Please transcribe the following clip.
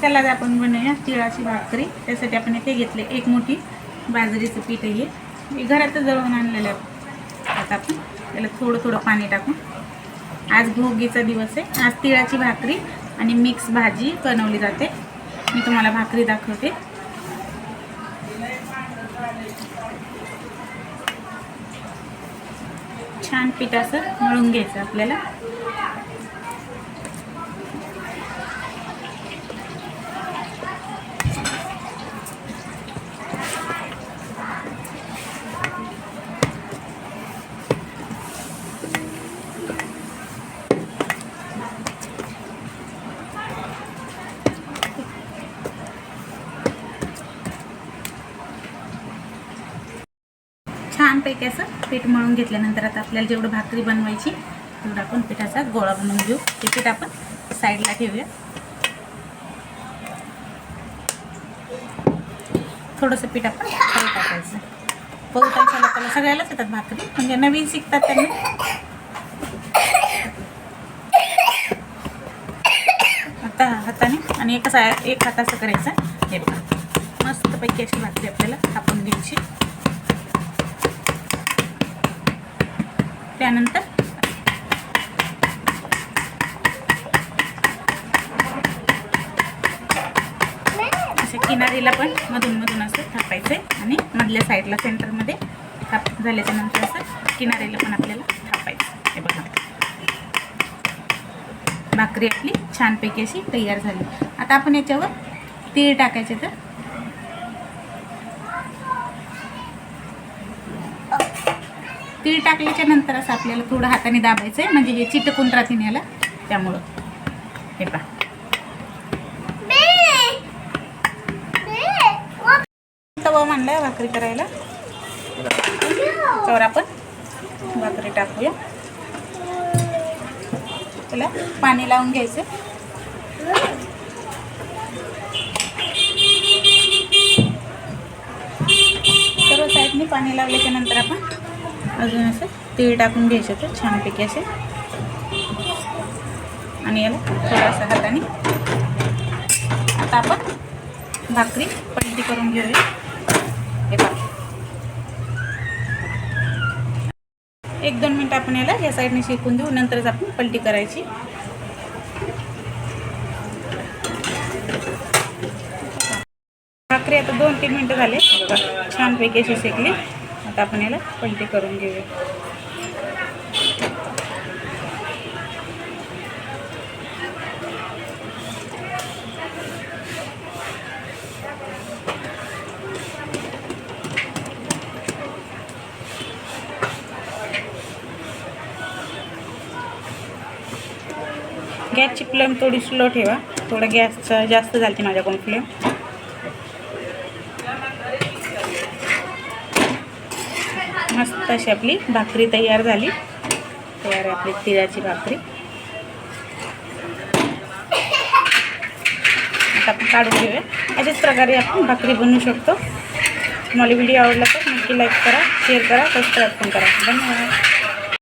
चला आपण बनवूया तिळाची भाकरी. त्यासाठी आपण इथे घेतले एक मोठी बाजरीचं पीठ आहे घरातच जळवून आणलेलं आहे. आता आपण त्याला थोडं थोडं पाणी टाकून. आज भोगीचा दिवस आहे. आज तिळाची भाकरी आणि मिक्स भाजी बनवली जाते. मी तुम्हाला भाकरी दाखवते. छान पीठ असं मळून घ्यायचं आपल्याला. छानपैकी असं पीठ मळून घेतल्यानंतर आता आपल्याला जेवढं भाकरी बनवायची तेवढं आपण पिठाचा गोळा बनवून घेऊ. ते पीठ आपण साईडला ठेवूया. थोडंसं पीठ आपण खाली टाकायचं. बहुतांच्या लोकांना सगळ्यालाच येतात भाकरी म्हणजे नवीन शिकतात त्यांना. आता हाताने आणि एकच एक हाताचं करायचं. हे बघा. मस्तपैकी अशी भाकरी आपल्याला थापून घ्यायची. त्यानंतर अशा किनारीला पण मधून मधून असं थापायचं आहे आणि मधल्या साईडला सेंटरमध्ये थाप झाल्याच्यानंतर असं किनारीला पण आपल्याला थापायचं. हे बघा. भाकरी आपली छानपैकी अशी तयार झाली. आता आपण याच्यावर तीळ टाकायचे तर तीळ टाकल्याच्या नंतर असं आपल्याला थोडं हाताने दाबायचं आहे म्हणजे हे चिटकून राहतील याला. त्यामुळं. हे पा तवा मांडलाय भाकरी करायला. तर आपण भाकरी टाकूया. त्याला पाणी लावून घ्यायचं. सर्व साईडने पाणी लावल्याच्या नंतर आपण अजून असं तीळ टाकून घ्यायचं तर छानपैकी असे. आणि याला थोडासा हाताने आता आपण भाकरी पलटी करून घेऊया. हे पहा. एक दोन मिनटं आपण याला या साईडने शेकून देऊ नंतरच आपण पलटी करायची. भाकरी आता दोन तीन मिनटं झाले. छानपैकी अशी शेकली. आता आपण याला पलटी करून घेऊया. गॅसची फ्लेम थोडी स्लो ठेवा. थोडं गॅसचं जास्त झाली माझ्याकडून फ्लेम मस्त अशी आपली भाकरी तयार झाली. तयार आपली तिळाची भाकरी. आता आपण काढून घेऊया. अशाच प्रकारे आपण भाकरी बनवू शकतो. तुम्हाला व्हिडिओ आवडला तर नक्की लाईक करा शेअर करा सबस्क्राईब पण करा. धन्यवाद.